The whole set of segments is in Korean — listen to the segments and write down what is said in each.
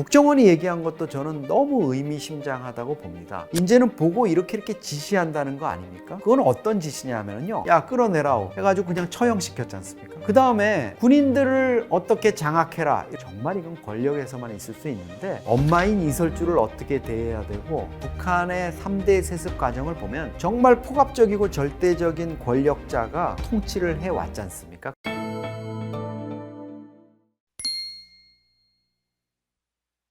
국정원이 얘기한 것도 저는 너무 의미심장하다고 봅니다. 이제는 보고 이렇게 이렇게 지시한다는 거 아닙니까? 그건 어떤 지시냐면요. 야 끌어내라오 해가지고 그냥 처형시켰지 않습니까? 그 다음에 군인들을 어떻게 장악해라. 정말 이건 권력에서만 있을 수 있는데 엄마인 이설주를 어떻게 대해야 되고 북한의 3대 세습 과정을 보면 정말 폭압적이고 절대적인 권력자가 통치를 해왔지 않습니까?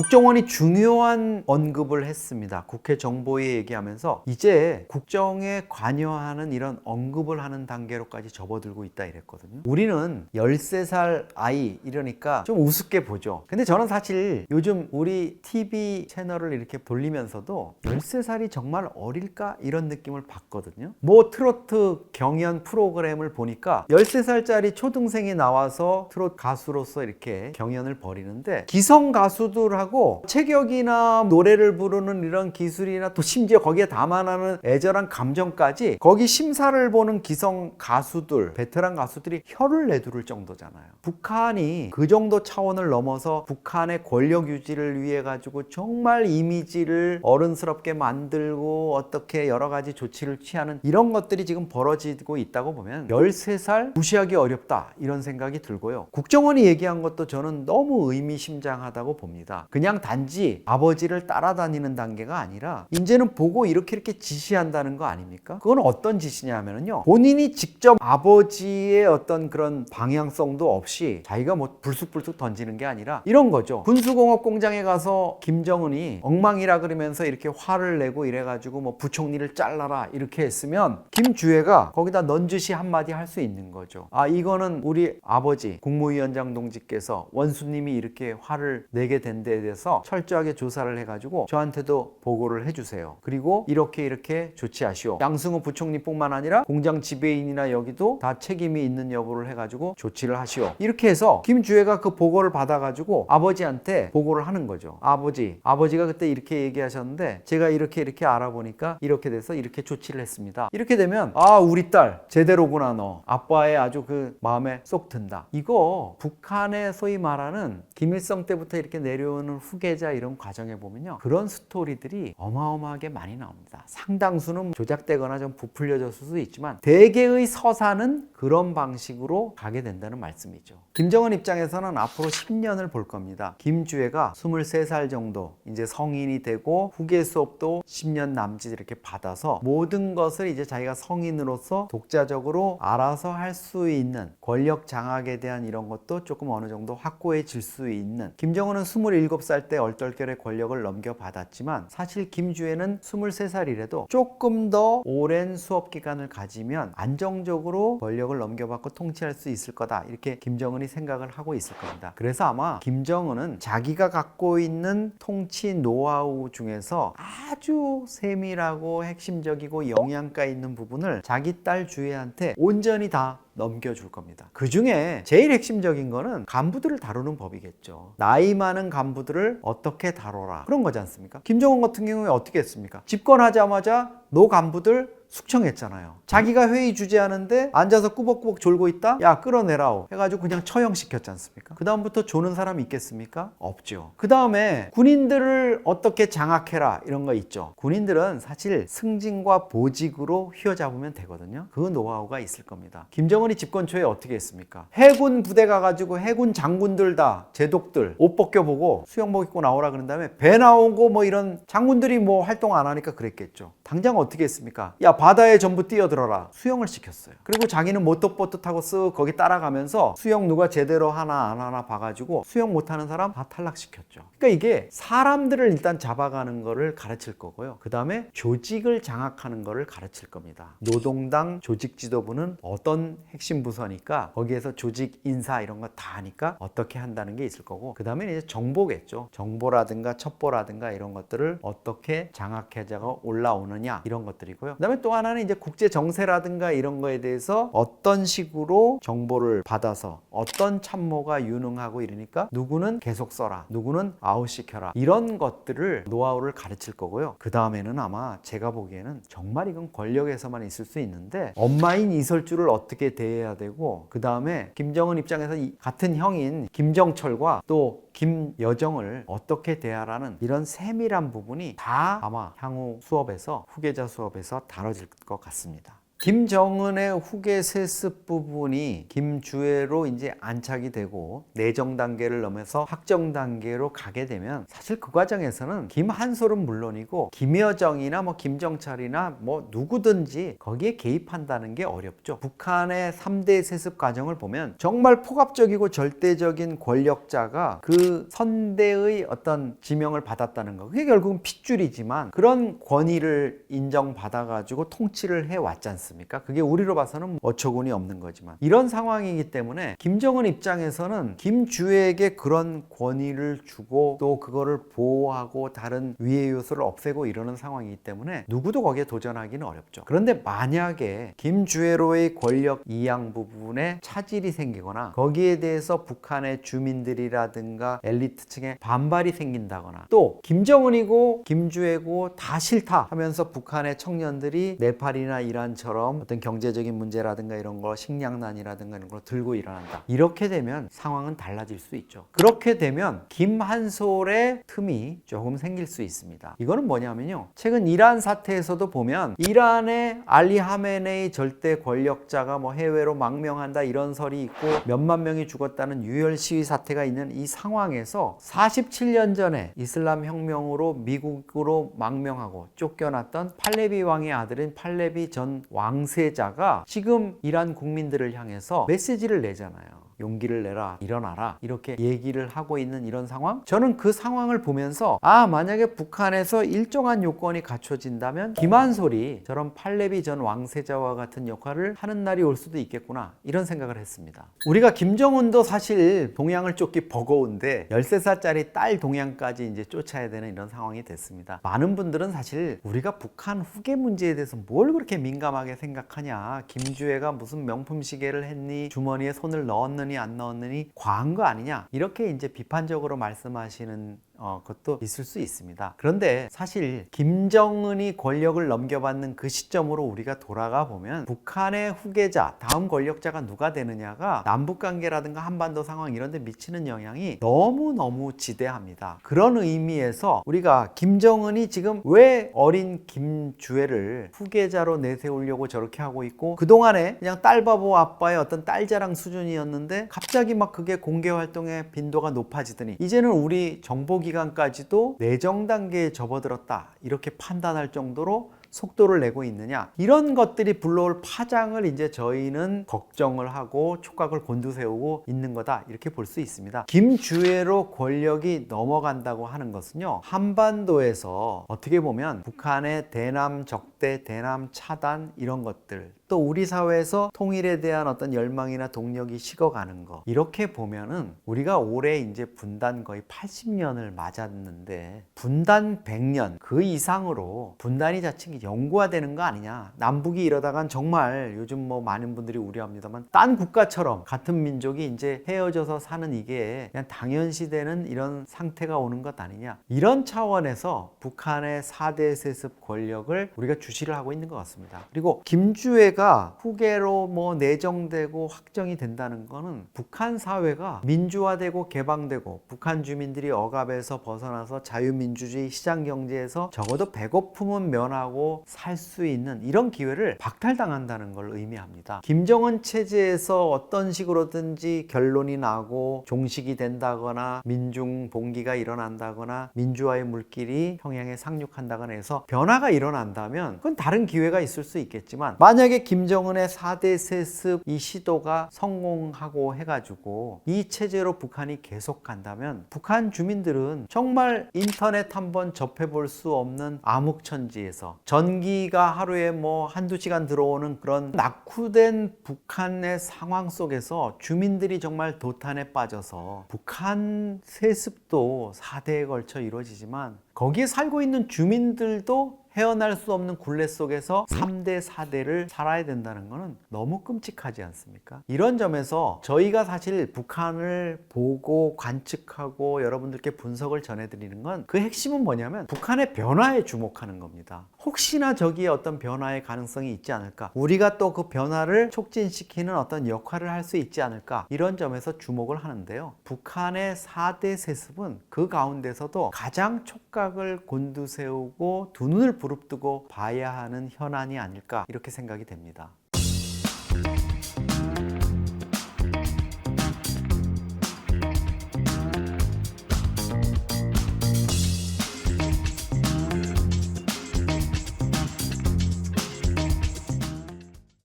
국정원이 중요한 언급을 했습니다. 국회 정보위에 얘기하면서 이제 국정에 관여하는 이런 언급을 하는 단계로까지 접어들고 있다 이랬거든요. 우리는 13살 아이 이러니까 좀 우습게 보죠. 근데 저는 사실 요즘 우리 TV 채널을 이렇게 돌리면서도 13살이 정말 어릴까 이런 느낌을 받거든요. 뭐 트로트 경연 프로그램을 보니까 13살짜리 초등생이 나와서 트로트 가수로서 이렇게 경연을 벌이는데 기성 가수들하고 체격이나 노래를 부르는 이런 기술이나 또 심지어 거기에 담아나는 애절한 감정까지 거기 심사를 보는 기성 가수들, 베테랑 가수들이 혀를 내두를 정도잖아요. 북한이 그 정도 차원을 넘어서 북한의 권력 유지를 위해 가지고 정말 이미지를 어른스럽게 만들고 어떻게 여러 가지 조치를 취하는 이런 것들이 지금 벌어지고 있다고 보면 13살 무시하기 어렵다 이런 생각이 들고요. 국정원이 얘기한 것도 저는 너무 의미심장하다고 봅니다. 그냥 단지 아버지를 따라다니는 단계가 아니라 이제는 보고 이렇게 이렇게 지시한다는 거 아닙니까? 그건 어떤 지시냐면요. 본인이 직접 아버지의 어떤 그런 방향성도 없이 자기가 뭐 불쑥불쑥 던지는 게 아니라 이런 거죠. 군수공업 공장에 가서 김정은이 엉망이라 그러면서 이렇게 화를 내고 이래가지고 뭐 부총리를 잘라라 이렇게 했으면 김주애가 거기다 넌지시 한마디 할 수 있는 거죠. 아 이거는 우리 아버지 국무위원장 동지께서 원수님이 이렇게 화를 내게 된 데에 대해서 철저하게 조사를 해가지고 저한테도 보고를 해주세요. 그리고 이렇게 이렇게 조치하시오. 양승호 부총리뿐만 아니라 공장 지배인이나 여기도 다 책임이 있는 여부를 해가지고 조치를 하시오. 이렇게 해서 김주애가 그 보고를 받아가지고 아버지한테 보고를 하는 거죠. 아버지, 아버지가 그때 이렇게 얘기하셨는데 제가 이렇게 이렇게 알아보니까 이렇게 돼서 이렇게 조치를 했습니다. 이렇게 되면 아 우리 딸 제대로구나 너. 아빠의 아주 그 마음에 쏙 든다. 이거 북한의 소위 말하는 김일성 때부터 이렇게 내려오는 후계자 이런 과정에 보면요. 그런 스토리들이 어마어마하게 많이 나옵니다. 상당수는 조작되거나 좀 부풀려졌을 수도 있지만 대개의 서사는 그런 방식으로 가게 된다는 말씀이죠. 김정은 입장에서는 앞으로 10년을 볼 겁니다. 김주애가 23살 정도 이제 성인이 되고 후계 수업도 10년 남짓 이렇게 받아서 모든 것을 이제 자기가 성인으로서 독자적으로 알아서 할 수 있는 권력 장악에 대한 이런 것도 조금 어느 정도 확고해질 수 있는 김정은은 27살 때 얼떨결에 권력을 넘겨받았지만 사실 김주애는 23살이라도 조금 더 오랜 수업 기간을 가지면 안정적으로 권력을 넘겨받고 통치할 수 있을 거다 이렇게 김정은이 생각을 하고 있을 겁니다. 그래서 아마 김정은은 자기가 갖고 있는 통치 노하우 중에서 아주 세밀하고 핵심적이고 영양가 있는 부분을 자기 딸 주애한테 온전히 다 넘겨줄 겁니다. 그 중에 제일 핵심적인 거는 간부들을 다루는 법이겠죠. 나이 많은 간부들을 어떻게 다뤄라. 그런 거지 않습니까? 김정은 같은 경우에 어떻게 했습니까? 집권하자마자 노 간부들 숙청했잖아요. 자기가 회의 주재하는데 앉아서 꾸벅꾸벅 졸고 있다? 야, 끌어내라오. 해가지고 그냥 처형시켰지 않습니까? 그다음부터 조는 사람이 있겠습니까? 없죠. 그 다음에 군인들을 어떻게 장악해라. 이런 거 있죠. 군인들은 사실 승진과 보직으로 휘어잡으면 되거든요. 그 노하우가 있을 겁니다. 김정은이 집권 초에 어떻게 했습니까? 해군 부대 가가지고 해군 장군들 다 제독들 옷 벗겨보고 수영복 입고 나오라 그런 다음에 배 나오고 뭐 이런 장군들이 뭐 활동 안 하니까 그랬겠죠. 당장 어떻게 했습니까? 야 바다에 전부 뛰어들어라 수영을 시켰어요. 그리고 자기는 모터보트타고 쓱 거기 따라가면서 수영 누가 제대로 하나 안 하나 봐가지고 수영 못하는 사람 다 탈락시켰죠. 그러니까 이게 사람들을 일단 잡아가는 거를 가르칠 거고요. 그 다음에 조직을 장악하는 거를 가르칠 겁니다. 노동당 조직 지도부는 어떤 핵심 부서니까 거기에서 조직 인사 이런 거 다 하니까 어떻게 한다는 게 있을 거고 그 다음에 이제 정보겠죠. 정보라든가 첩보라든가 이런 것들을 어떻게 장악해자가 올라오느냐 이런 것들이고요. 그 다음에 또또 하나는 이제 국제 정세라든가 이런 거에 대해서 어떤 식으로 정보를 받아서 어떤 참모가 유능하고 이러니까 누구는 계속 써라, 누구는 아웃시켜라 이런 것들을 노하우를 가르칠 거고요. 그 다음에는 아마 제가 보기에는 정말 이건 권력에서만 있을 수 있는데 엄마인 이설주를 어떻게 대해야 되고 그 다음에 김정은 입장에서 이 같은 형인 김정철과 또 김여정을 어떻게 대하라는 이런 세밀한 부분이 다 아마 향후 수업에서 후계자 수업에서 다뤄질 것 같습니다. 김정은의 후계 세습 부분이 김주애로 이제 안착이 되고 내정 단계를 넘어서 확정 단계로 가게 되면 사실 그 과정에서는 김한솔은 물론이고 김여정이나 뭐 김정철이나 뭐 누구든지 거기에 개입한다는 게 어렵죠. 북한의 3대 세습 과정을 보면 정말 폭압적이고 절대적인 권력자가 그 선대의 어떤 지명을 받았다는 거. 그게 결국은 핏줄이지만 그런 권위를 인정받아 가지고 통치를 해 왔지 않습니까? 그게 우리로 봐서는 어처구니 없는 거지만 이런 상황이기 때문에 김정은 입장에서는 김주에게 그런 권위를 주고 또 그거를 보호하고 다른 위해 요소를 없애고 이러는 상황이기 때문에 누구도 거기에 도전하기는 어렵죠. 그런데 만약에 김주애로의 권력 이양 부분에 차질이 생기거나 거기에 대해서 북한의 주민들이라든가 엘리트층에 반발이 생긴다거나 또 김정은이고 김주애고 다 싫다 하면서 북한의 청년들이 네팔이나 이란처럼 어떤 경제적인 문제라든가 이런 거 식량난이라든가 이런 걸 들고 일어난다. 이렇게 되면 상황은 달라질 수 있죠. 그렇게 되면 김한솔의 틈이 조금 생길 수 있습니다. 이거는 뭐냐면요. 최근 이란 사태에서도 보면 이란의 알리 하메네이 절대 권력자가 뭐 해외로 망명한다 이런 설이 있고 몇만 명이 죽었다는 유혈 시위 사태가 있는 이 상황에서 47년 전에 이슬람 혁명으로 미국으로 망명하고 쫓겨났던 팔레비 왕의 아들인 팔레비 전 왕 세자가 지금 이란 국민들을 향해서 메시지를 내잖아요. 용기를 내라, 일어나라, 이렇게 얘기를 하고 있는 이런 상황? 저는 그 상황을 보면서, 아, 만약에 북한에서 일정한 요건이 갖춰진다면, 김한솔이 저런 팔레비 전 왕세자와 같은 역할을 하는 날이 올 수도 있겠구나, 이런 생각을 했습니다. 우리가 김정은도 사실 동양을 쫓기 버거운데, 13살짜리 딸 동양까지 이제 쫓아야 되는 이런 상황이 됐습니다. 많은 분들은 사실 우리가 북한 후계 문제에 대해서 뭘 그렇게 민감하게 생각하냐, 김주애가 무슨 명품 시계를 했니, 주머니에 손을 넣었느니, 안 넣었느니 과한 거 아니냐? 이렇게 이제 비판적으로 말씀하시는 어, 것도 있을 수 있습니다. 그런데 사실 김정은이 권력을 넘겨받는 그 시점으로 우리가 돌아가 보면 북한의 후계자, 다음 권력자가 누가 되느냐가 남북 관계라든가 한반도 상황 이런 데 미치는 영향이 너무너무 지대합니다. 그런 의미에서 우리가 김정은이 지금 왜 어린 김주애를 후계자로 내세우려고 저렇게 하고 있고 그동안에 그냥 딸바보 아빠의 어떤 딸자랑 수준이었는데 갑자기 막 그게 공개 활동의 빈도가 높아지더니 이제는 우리 정보기 기간까지도 내정 단계에 접어들었다. 이렇게 판단할 정도로 속도를 내고 있느냐. 이런 것들이 불러올 파장을 이제 저희는 걱정을 하고 촉각을 곤두세우고 있는 거다. 이렇게 볼 수 있습니다. 김주애로 권력이 넘어간다고 하는 것은요 한반도에서 어떻게 보면 북한의 대남 적대 대남 차단 이런 것들 또 우리 사회에서 통일에 대한 어떤 열망이나 동력이 식어가는 거. 이렇게 보면은 우리가 올해 이제 분단 거의 80년을 맞았는데 분단 100년 그 이상으로 분단이 자칫 영구화되는 거 아니냐. 남북이 이러다간 정말 요즘 뭐 많은 분들이 우려합니다만 딴 국가처럼 같은 민족이 이제 헤어져서 사는 이게 그냥 당연시되는 이런 상태가 오는 것 아니냐. 이런 차원에서 북한의 4대 세습 권력을 우리가 주시를 하고 있는 것 같습니다. 그리고 김주애가 사회가 후계로 뭐 내정되고 확정이 된다는 거는 북한 사회가 민주화되고 개방되고 북한 주민들이 억압에서 벗어나서 자유민주주의 시장 경제에서 적어도 배고픔은 면하고 살 수 있는 이런 기회를 박탈당한다는 걸 의미합니다. 김정은 체제에서 어떤 식으로든지 결론이 나고 종식이 된다거나 민중 봉기가 일어난다거나 민주화의 물길이 평양에 상륙한다거나 해서 변화가 일어난다면 그건 다른 기회가 있을 수 있겠지만 만약에 김정은의 4대 세습 이 시도가 성공하고 해가지고 이 체제로 북한이 계속 간다면 북한 주민들은 정말 인터넷 한번 접해볼 수 없는 암흑천지에서 전기가 하루에 뭐 한두 시간 들어오는 그런 낙후된 북한의 상황 속에서 주민들이 정말 도탄에 빠져서 북한 세습도 4대에 걸쳐 이루어지지만 거기에 살고 있는 주민들도 헤어날 수 없는 굴레 속에서 3대, 4대를 살아야 된다는 것은 너무 끔찍하지 않습니까? 이런 점에서 저희가 사실 북한을 보고 관측하고 여러분들께 분석을 전해드리는 건 그 핵심은 뭐냐면 북한의 변화에 주목하는 겁니다. 혹시나 저기에 어떤 변화의 가능성이 있지 않을까? 우리가 또 그 변화를 촉진시키는 어떤 역할을 할 수 있지 않을까? 이런 점에서 주목을 하는데요. 북한의 4대 세습은 그 가운데서도 가장 촉각을 곤두세우고 두 눈을 부릅뜨고 봐야 하는 현안이 아닐까? 이렇게 생각이 됩니다.